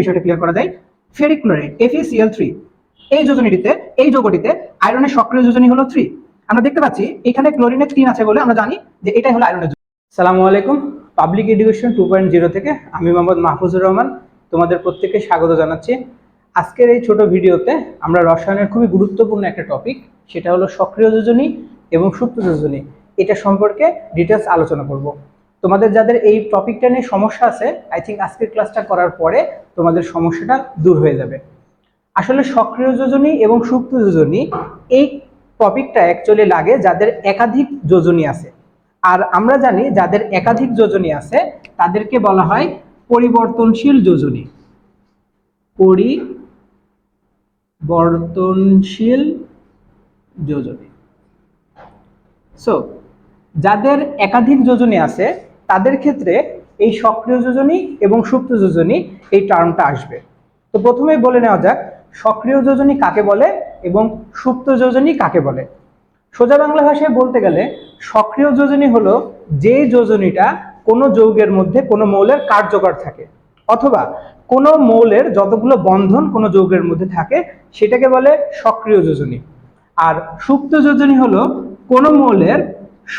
বিষয়টা ক্লিয়ার করা যায়। ফেরিক ক্লোরাইড এফিসিএল থ্রি এই যোজনীটিতে, এই যৌগটিতে আয়রনের সক্রিয় যোজনী হলো থ্রি আমরা দেখতে পাচ্ছি, এখানে ক্লোরিনের তিন আছে বলে আমরা জানি যে এটাই হলো আয়রনের সালামু আলাইকুম। Public education two point zero থেকে আমি মোহাম্মদ মাহফুজুর রহমান তোমাদের প্রত্যেককে স্বাগত জানাচ্ছি। আজকের এই ছোট ভিডিওতে আমরা রসায়নের খুবই গুরুত্বপূর্ণ একটা টপিক সেটা হলো সক্রিয় যোজনী এবং সুপ্ত যোজনী। এটা সম্পর্কে ডিটেলস আলোচনা করব। তোমাদের যাদের এই টপিকটা নিয়ে সমস্যা আছে আই থিঙ্ক আজকের ক্লাসটা করার পরে তোমাদের সমস্যাটা দূর হয়ে যাবে। আসলে সক্রিয় যোজনী এবং সুপ্ত যোজনী, এই টপিকটা অ্যাকচুয়ালি লাগে যাদের একাধিক যোজনী আছে। আর আমরা জানি যাদের একাধিক যোজনী আছে, তাদেরকে বলা হয় পরিবর্তনশীল যোজনী। পরিবর্তনশীল যোজনী। সো যাদের একাধিক যোজনী আছে তাদের ক্ষেত্রে এই সক্রিয় যোজনী এবং সুপ্ত যোজনী এই টার্মটা আসবে। তো প্রথমেই বলে নেওয়া যাক, সক্রিয় যোজনী কাকে বলে এবং সুপ্ত যোজনী কাকে বলে? সোজা বাংলা ভাষায় বলতে গেলে সক্রিয় যোজনী হলো যে যোজনীটা কোনো যৌগের মধ্যে কোনো মৌলের কার্যকর থাকে, অথবা কোনো মৌলের যতগুলো বন্ধন কোনো যৌগের মধ্যে থাকে সেটাকে বলে সক্রিয় যোজনী। আর সুপ্ত যোজনী হলো কোনো মৌলের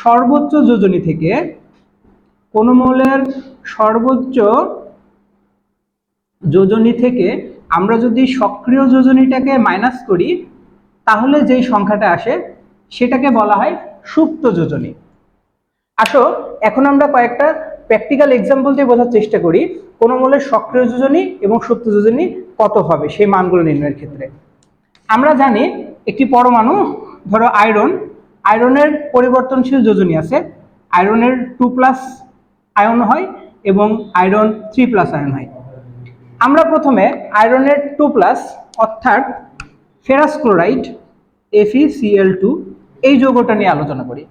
সর্বোচ্চ যোজনী থেকে কোনো মৌলের সর্বোচ্চ যোজনী থেকে আমরা যদি সক্রিয় যোজনীটাকে মাইনাস করি, তাহলে যেই সংখ্যাটা আসে, সেটাকে বলা হয় সুপ্ত যোজনী। আসো, এখন আমরা কয়েকটা প্র্যাকটিক্যাল এক্সাম্পল দিয়ে বোঝার চেষ্টা করি কোনো মৌলের সক্রিয় যোজনী এবং সুপ্ত যোজনী কত হবে, সেই মানগুলো নির্ণয়ের ক্ষেত্রে। আমরা জানি একটি পরমাণু, ধরো আয়রন আয়রনের পরিবর্তনশীল যোজনী আছে আয়রনের টু প্লাস আয়ন হয় এবং আয়রন থ্রি প্লাস আয়ন হয়। আমরা প্রথমে আয়রনের টু প্লাস অর্থাৎ ফেরাস ক্লোরাইড এফিসিএল টু এই যৌগটা নিয়ে আলোচনা করি।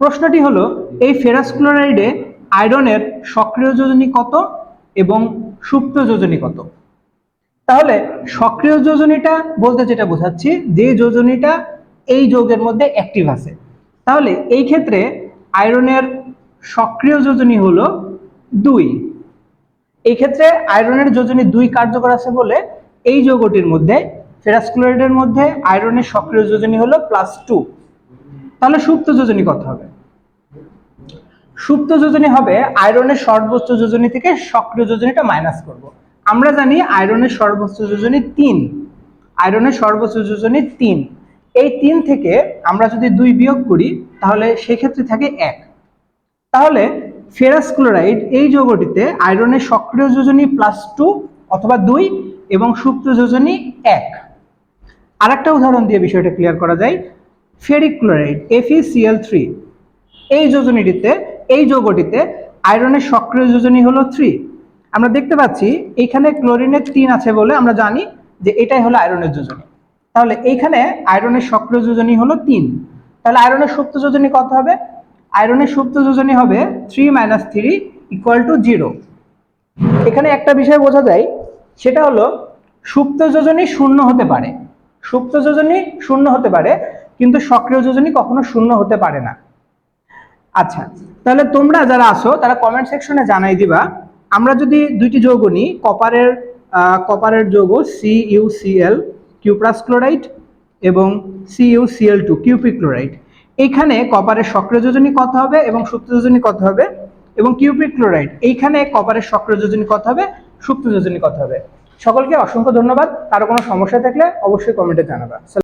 প্রশ্নটি হলো, এই ফেরাস ক্লোরাইডে আয়রনের সক্রিয় যোজনী কত এবং সুপ্ত যোজনী কত? তাহলে সক্রিয় যোজনীটা বলতে যেটা বোঝাচ্ছি, যে যোজনীটা এই যৌগের মধ্যে অ্যাক্টিভ আছে। তাহলে এই ক্ষেত্রে আয়রনের সক্রিয় যোজনী হলো দুই। এই ক্ষেত্রে আয়রনের যোজনী দুই কার্যকর আছে বলে এই যৌগটির মধ্যে ফেরাস ক্লোরাইডের মধ্যে আয়রনের সক্রিয় যোজনী হলো প্লাস টু তাহলে সুপ্ত যোজনী কত হবে? সুপ্ত যোজনী হবে আয়রনের সর্বোচ্চ যোজনী থেকে সক্রিয় যোজনীটা মাইনাস করব। আমরা জানি আয়রনের সর্বোচ্চ যোজনী তিন। আয়রনের সর্বোচ্চ যোজনী তিন। এই তিন থেকে আমরা যদি দুই বিয়োগ করি, তাহলে সেক্ষেত্রে থাকে এক। তাহলে ফেরাস ক্লোরাইড এই যৌগটিতে আয়রনের সক্রিয় যোজনী প্লাস টু অথবা দুই এবং সুপ্ত যোজনী এক। আরেকটা উদাহরণ দিয়ে বিষয়টা ক্লিয়ার করা যায়। ফেরিক ক্লোরাইড এফিসিএল থ্রি এই যোজনীটিতে, এই যৌগটিতে আয়রনের সক্রিয় যোজনী হলো থ্রি আমরা দেখতে পাচ্ছি এইখানে ক্লোরিনের তিন আছে বলে আমরা জানি যে এটাই হলো আয়রনের যোজনী। তাহলে এইখানে আয়রনের সক্রিয় যোজনী হলো তিন। তাহলে আয়রনের সুপ্ত যোজনী কত হবে? আয়রনের সুপ্ত যোজনী হবে three minus three equal to zero. এখানে একটা বিষয় বোঝা যায়, সেটা হলো সুপ্ত যোজনী শূন্য হতে পারে। সুপ্ত যোজনী শূন্য হতে পারে, কিন্তু সক্রিয় যোজনী কখনো শূন্য হতে পারে না। আচ্ছা তাহলে তোমরা যারা আসো তারা কমেন্ট সেকশনে জানাই দিবা। আমরা যদি দুইটি যৌগ নিই কপারের কপারের যৌগ C U CL cuprous chloride এবং C U CL two cupric chloride এইখানে কপারের সক্রিয় যোজনী কত হবে এবং সুপ্ত যোজনী কত হবে এবং কিউপিক ক্লোরাইড? এইখানে কপারের সক্রিয় যোজনী কত হবে, সুপ্ত যোজনী কত হবে? সকলকে অসংখ্য ধন্যবাদ। কারও কোনো সমস্যা থাকলে অবশ্যই কমেন্টে জানাবা।